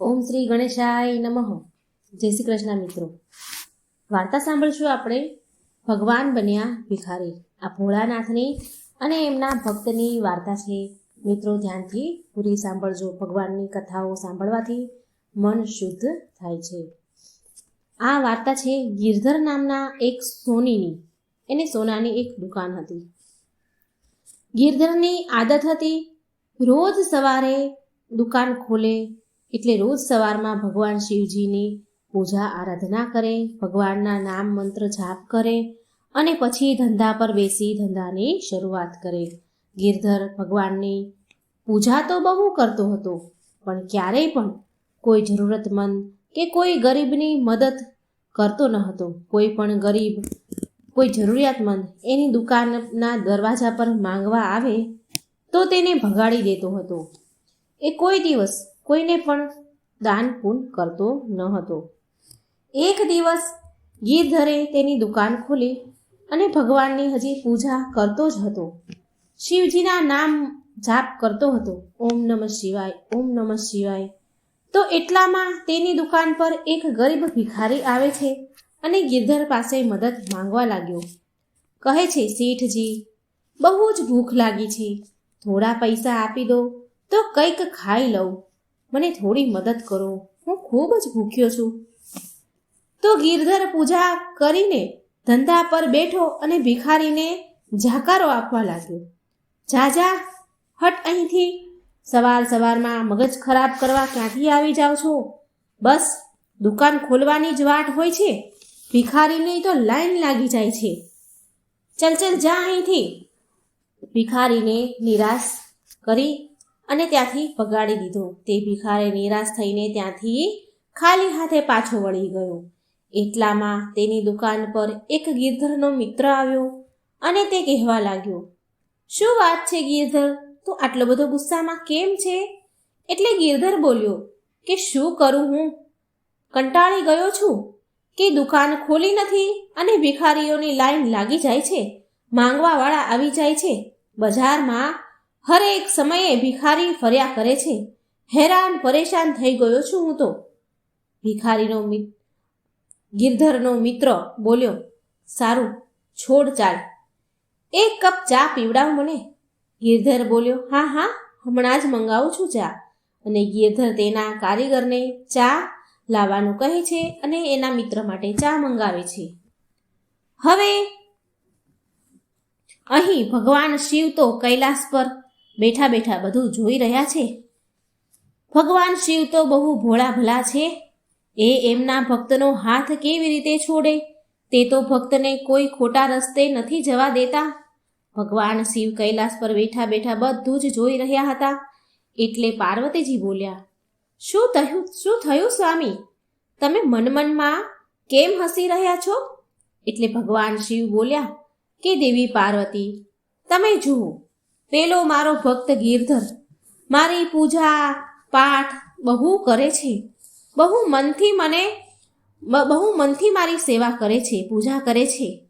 ઓમ શ્રી ગણેશાય નમઃ. જય શ્રી કૃષ્ણ મિત્રો. વાર્તા સાંભળશું આપણે ભગવાન બન્યા ભિખારી. આ ભોળાનાથની અને એમના ભક્તની વાર્તા છે. મિત્રો ધ્યાનથી પૂરી સાંભળજો. ભગવાનની કથાઓ સાંભળવાથી મન શુદ્ધ થાય છે. આ વાર્તા છે ગિરધર નામના એક સોનીની. એને સોનાની એક દુકાન હતી. ગિરધરની આદત હતી રોજ સવારે દુકાન ખોલે એટલે રોજ સવારમાં ભગવાન શિવજીની પૂજા આરાધના કરે, ભગવાનના નામ મંત્ર જાપ કરે અને પછી ધંધા પર બેસી ધંધાની શરૂઆત કરે. ગિરધર ભગવાનની પૂજા તો બહુ કરતો હતો, પણ ક્યારેય પણ કોઈ જરૂરતમંદ કે કોઈ ગરીબની મદદ કરતો ન હતો. કોઈ પણ ગરીબ, કોઈ જરૂરિયાતમંદ એની દુકાનના દરવાજા પર માંગવા આવે તો તેને ભગાડી દેતો હતો. એ કોઈ દિવસ કોઈને પણ દાન પૂન કરતો ન હતો. એક દિવસ ગીરધરે તેની દુકાન ખોલી અને ભગવાનની હજી પૂજા કરતો જ હતો. શિવજીના નામ જાપ કરતો હતો. ઓમ નમઃ શિવાય, ઓમ નમઃ શિવાય. તો એટલામાં તેની દુકાન પર એક ગરીબ ભિખારી આવે છે અને ગિરધર પાસે મદદ માંગવા લાગ્યો. કહે છે, શેઠજી, બહુ જ ભૂખ લાગી છે. થોડા પૈસા આપી દો તો કંઈક ખાઈ લઉં. મને થોડી મદદ કરો. હું ખૂબ જ ભૂખ્યો છું. તો ગિરધર પૂજા કરીને ધંધા પર બેઠો અને ભિખારીને જાકારો આપવા લાગ્યો. જા જા હટ અહીંથી. સવાર સવારમાં મગજ ખરાબ કરવા ક્યાંથી આવી જાઓ છો? બસ, દુકાન ખોલવાની જ વાટ હોય છે. ભિખારીની તો લાઈન લાગી જાય છે. ચલ ચલ, જા અહીંથી. ભિખારીને નિરાશ કરી અને ત્યાંથી ભગાડી દીધો. તે ભિખારે નિરાશ થઈને ત્યાંથી ખાલી હાથે પાછો વળી ગયો. એટલામાં તેની દુકાન પર એક ગિરધરનો મિત્ર આવ્યો અને તે કહેવા લાગ્યો, શું વાત છે ગિરધર? તું આટલો બધો ગુસ્સામાં કેમ છે? એટલે ગિરધર બોલ્યો, કે શું કરું હું? કંટાળી ગયો છું કે દુકાન ખોલી નથી અને ભિખારીઓની લાઈન લાગી જાય છે? માંગવાવાળા આવી જાય છે બજારમાં હરેક સમયે ભિખારી ફર્યા કરે છે. હેરાન, પરેશાન થઈ ગયો છું હું તો. ભિખારીનો ગિરધરનો મિત્ર બોલ્યો, સારું, છોડ ચાલ. એક કપ ચા પીવડાવ મને. ગિરધર બોલ્યો, હા હા, હમણાં જ મંગાવું છું ચા. અને ગિરધર તેના કારીગરને ચા લાવવાનું કહે છે અને એના મિત્ર માટે ચા મંગાવે છે. હવે અહીં ભગવાન શિવ તો કૈલાસ પર બેઠા બેઠા બધું જોઈ રહ્યા છે? ભગવાન શિવ તો બહુ ભોળા ભલા છે. એ એમના ભક્તનો હાથ કેવી રીતે છોડે? તે તો ભક્તને કોઈ ખોટા રસ્તે નથી જવા દેતા. ભગવાન શિવ કૈલાસ પર બેઠા બેઠા બધું જ જોઈ રહ્યા હતા. એટલે પાર્વતીજી બોલ્યા, શું થયું? શું થયું સ્વામી? તમે મનમનમાં કેમ હસી રહ્યા છો? એટલે ભગવાન શિવ બોલ્યા, કે દેવી પાર્વતી, તમે જુઓ પેલો મારો ભક્ત ગિરધર. મારી પૂજા પાઠ બહુ કરે છે. બહુ મનથી મને બહુ મનથી મારી સેવા કરે છે, પૂજા કરે છે.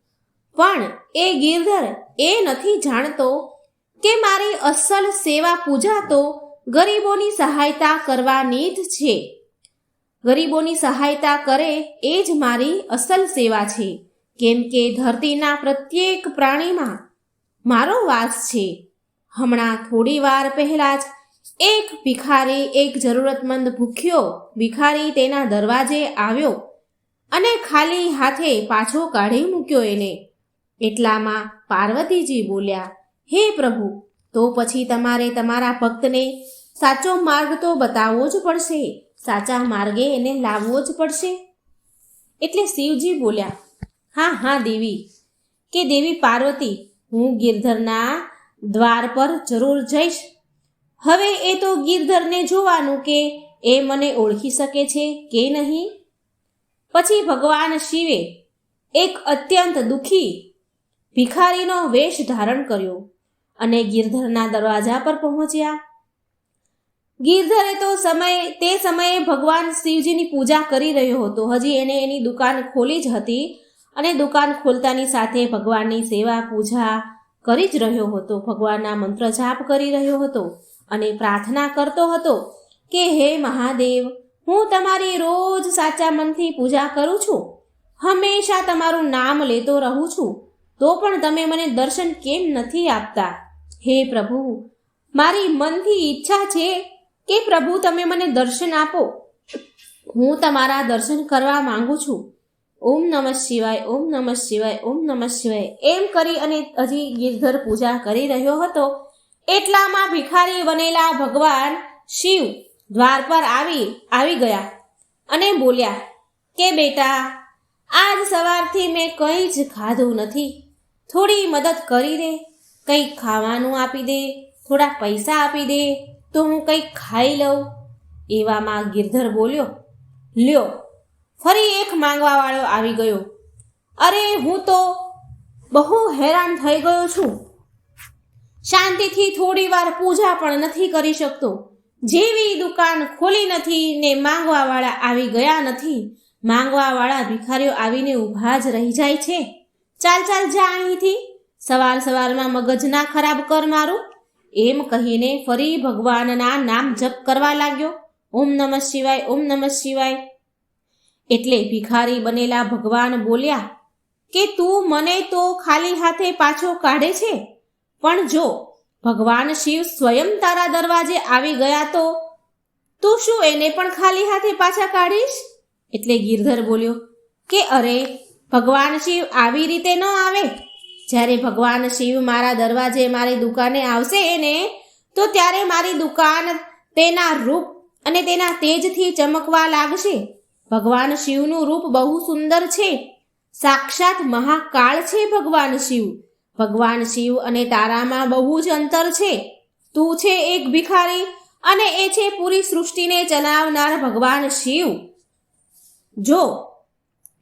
પણ એ ગિરધર એ નથી જાણતો કે મારી અસલ સેવા પૂજા તો ગરીબોની સહાયતા કરવાની જ છે. ગરીબોની સહાયતા કરે એ જ મારી અસલ સેવા છે. કેમ કે ધરતીના પ્રત્યેક પ્રાણીમાં મારો વાસ છે. હમણાં થોડી વાર પહેલાં જ એક ભિખારી એક જરૂરતમંદ ભૂખ્યો ભિખારી તેના દરવાજે આવ્યો અને ખાલી હાથે પાછો કાઢી મૂક્યો એને. એટલામાં પાર્વતીજી બોલ્યા, હે પ્રભુ, તો પછી તમારે તમારા ભક્તને સાચો માર્ગ તો બતાવવો જ પડશે, સાચા માર્ગે એને લાવવો જ પડશે. એટલે શિવજી બોલ્યા, હા હા, દેવી, કે દેવી પાર્વતી, હું ગિરધરના દ્વાર પર જરૂર જઈશ. હવે એ તો ગિરધરને જોવાનું કે એ મને ઓળખી શકે છે કે નહીં? પછી ભગવાન શિવે એક અત્યંત દુઃખી ભિખારીનો વેશ ધારણ કર્યો અને ગિરધરના દરવાજા પર પહોંચ્યા. ગિરધરે તો સમય, તે સમયે ભગવાન શિવજીની પૂજા કરી રહ્યો હતો. હજી એને એની દુકાન ખોલી જ હતી અને દુકાન ખોલતાની સાથે ભગવાનની સેવા, પૂજા કરી જ રહ્યો હતો. ભગવાનના મંત્ર જાપ કરી રહ્યો હતો અને પ્રાર્થના કરતો હતો કે, હે મહાદેવ, હું તમારી રોજ સાચા મનથી પૂજા કરું છું. હંમેશા તમારું નામ લેતો રહું છું. તો પણ તમે મને દર્શન કેમ નથી આપતા? હે પ્રભુ, મારી મનથી ઈચ્છા છે કે પ્રભુ તમે મને દર્શન આપો. હું તમારા દર્શન કરવા માંગુ છું. ઓમ નમઃ શિવાય, ઓમ નમઃ શિવાય, ઓમ નમઃ શિવાય. એમ કરી અને હજી ગિરધર પૂજા કરી રહ્યો હતો. એટલામાં ભિખારી બનેલા ભગવાન શિવ દ્વાર પર આવી આવી ગયા અને બોલ્યા, કે બેટા, આજ સવારથી મેં કંઈ જ ખાધું નથી. થોડી મદદ કરી દે કંઈક ખાવાનું આપી દે, થોડા પૈસા આપી દે, તો હું કંઈક ખાઈ લઉં. એવામાં ગિરધર બોલ્યો, લ્યો ફરી એક માંગવાવાળો આવી ગયો. અરે, હું તો બહુ હેરાન થઈ ગયો છું. શાંતિથી થોડી વાર પૂજા પણ નથી કરી શકતો. જેવી દુકાન ખોલી નથી ને માંગવાવાળા આવી ગયા નથી, માંગવાવાળા ભિખારીઓ આવીને ઊભા જ રહી જાય છે. ચાલ ચાલ, જા અહીંથી. સવાર સવારમાં મગજ ના ખરાબ કર મારું. એમ કહીને ફરી ભગવાનના નામ જપ કરવા લાગ્યો. ઓમ નમઃ શિવાય, ઓમ નમઃ શિવાય. એટલે ભિખારી બનેલા ભગવાન બોલ્યા, કે તું મને તો ખાલી હાથે પાછો કાઢે છે? પણ જો ભગવાન શિવ સ્વયં તારા દરવાજે આવી ગયા તો, તું શું એને પણ ખાલી હાથે પાછા કાઢીશ? એટલે ગિરધર બોલ્યો, કે અરે, ભગવાન શિવ આવી રીતે ન આવે. જ્યારે ભગવાન શિવ મારા દરવાજે મારી દુકાને આવશે એને, તો ત્યારે મારી દુકાન તેના રૂપ અને તેના તેજથી ચમકવા લાગશે. ભગવાન શિવનું રૂપ બહુ સુંદર છે. સાક્ષાત મહાકાળ છે ભગવાન શિવ. ભગવાન શિવ અને તારામાં બહુ જ અંતર છે. તું છે એક ભિખારી અને એ છે પૂરી સૃષ્ટિને ચલાવનાર ભગવાન શિવ. જો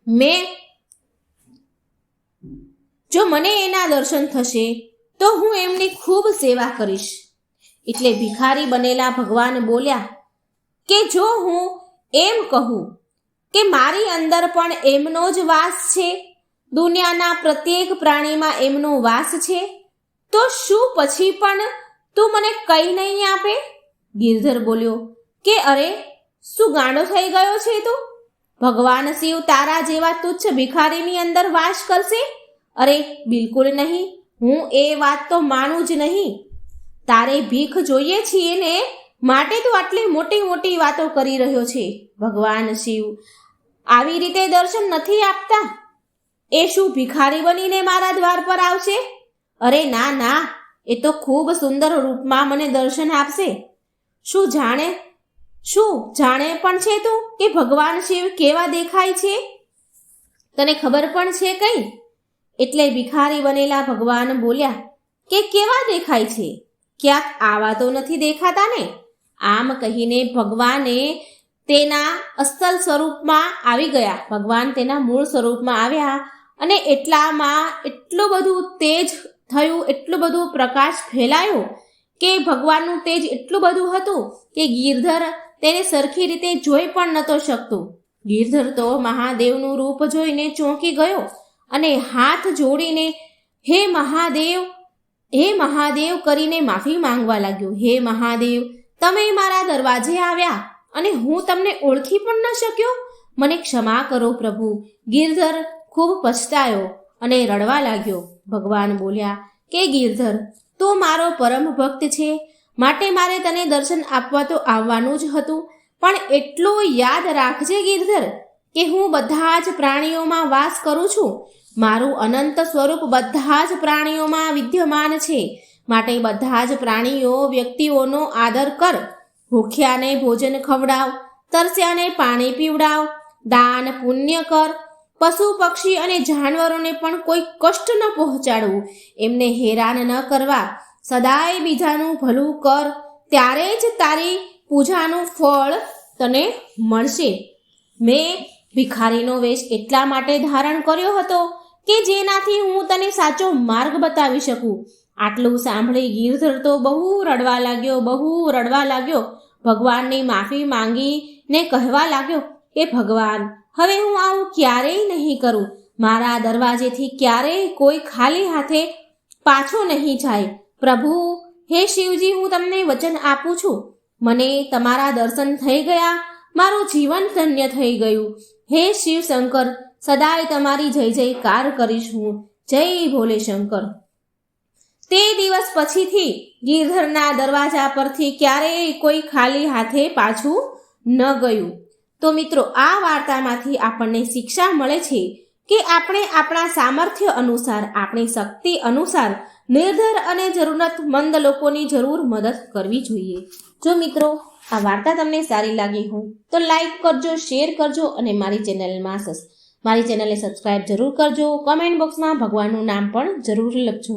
મેં જો મને એના દર્શન થશે, તો હું એમની ખૂબ સેવા કરીશ. એટલે ભિખારી બનેલા ભગવાન બોલ્યા, કે જો હું એમ કહું કે મારી અંદર પણ એમનો જ વાસ છે? દુનિયાના પ્રત્યેક પ્રાણીમાં એમનો વાસ છે? તો શું પછી પણ તું મને કઈ નહીં આપે? ગિરધર બોલ્યો, કે અરે, શું ગાંડો થઈ ગયો છે તું? ભગવાન શિવ તારા જેવા તુચ્છ ભિખારીની અંદર વાસ કરશે? અરે, બિલકુલ નહીં. હું એ વાત તો માનું જ નહીં. તારે ભીખ જોઈએ છીએ ને? માટે તું આટલી મોટી મોટી વાતો કરી રહ્યો છે. ભગવાન શિવ આવી રીતે દર્શન નથી આપતા? એ શું ભિખારી બનીને મારા દ્વાર પર આવશે? અરે ના ના, એ તો ખૂબ સુંદર રૂપમાં મને દર્શન આપશે. શું જાણે? શું જાણે પણ છે તું કે ભગવાન શિવ કેવા દેખાય છે? તને ખબર પણ છે કઈ? એટલે ભિખારી બનેલા ભગવાન બોલ્યા, કે કેવા દેખાય છે? ક્યાંક આવા તો નથી દેખાતા ને? આમ કહીને ભગવાને તેના અસલ સ્વરૂપમાં આવી ગયા. ભગવાન તેના મૂળ સ્વરૂપમાં આવ્યા અને એટલામાં એટલું બધું તેજ થયું, એટલું બધું પ્રકાશ ફેલાયો કે ભગવાનનું તેજ એટલું બધું હતું કે ગિરધર તેને સરખી રીતે જોઈ પણ નહોતો શકતો. ગિરધર તો મહાદેવનું રૂપ જોઈને ચોંકી ગયો અને હાથ જોડીને હે મહાદેવ હે મહાદેવ કરીને માફી માંગવા લાગ્યો. હે મહાદેવ, તમે મારા દરવાજે આવ્યા. અને હું તમને ઓળખી પણ ન શક્યો? મને ક્ષમા કરો પ્રભુ. ગિરધર ખૂબ પછતાયો અને રડવા લાગ્યો. ભગવાન બોલ્યા, કે ગિરધર, તું મારો પરમ ભક્ત છે. માટે મારે તને દર્શન આપવા તો આવવાનું જ હતું, પણ એટલું યાદ રાખજે ગિરધર, કે હું બધા જ પ્રાણીઓમાં વાસ કરું છું. મારું અનંત સ્વરૂપ બધા જ પ્રાણીઓમાં વિદ્યમાન છે. માટે બધા જ પ્રાણીઓ વ્યક્તિઓનો આદર કર. ભૂખ્યાને ભોજન ખવડાવ, તરસ્યાને પાણી પીવડાવ, દાન પુણ્ય કર. પશુ, પક્ષી અને જાનવરોને પણ કોઈ કષ્ટ ન પહોંચાડવું. એમને હેરાન ન કરવા. સદાય બીજાનું ભલું કર. ત્યારે જ તારી પૂજાનું ફળ તને મળશે. મેં ભિખારીનો વેશ એટલા માટે ધારણ કર્યો હતો કે જેનાથી હું તને સાચો માર્ગ બતાવી શકું. આટલું સાંભળી ગિરધર તો બહુ રડવા લાગ્યો, બહુ રડવા લાગ્યો. ભગવાનની માફી માંગીને કહેવા લાગ્યો કે ભગવાન, હવે હું આવું ક્યારેય નહીં કરું. મારા દરવાજેથી ક્યારેય કોઈ ખાલી હાથે પાછો નહીં જાય. પ્રભુ, હે શિવજી, હું તમને વચન આપું છું. મને તમારા દર્શન થઈ ગયા, મારું જીવન ધન્ય થઈ ગયું. હે શિવ શંકર સદાય તમારી જય જયકાર કરીશ હું. જય ભોલે શંકર તે દિવસ પછીથી ગિરધરના દરવાજા પરથી ક્યારેય કોઈ ખાલી હાથે પાછું ન ગયું. તો મિત્રો, આ વાર્તામાંથી આપણને શિક્ષા મળે છે કે આપણે આપણા સામર્થ્ય અનુસાર, આપણી શક્તિ અનુસાર નિર્ધર અને જરૂરતમંદ લોકોની જરૂર મદદ કરવી જોઈએ. જો મિત્રો, આ વાર્તા તમને સારી લાગી હોય, તો લાઈક કરજો, શેર કરજો અને મારી ચેનલમાં સસ, મારી ચેનલને સબસ્ક્રાઇબ જરૂર કરજો. કમેન્ટ બોક્સમાં ભગવાનનું નામ પણ જરૂર લખજો.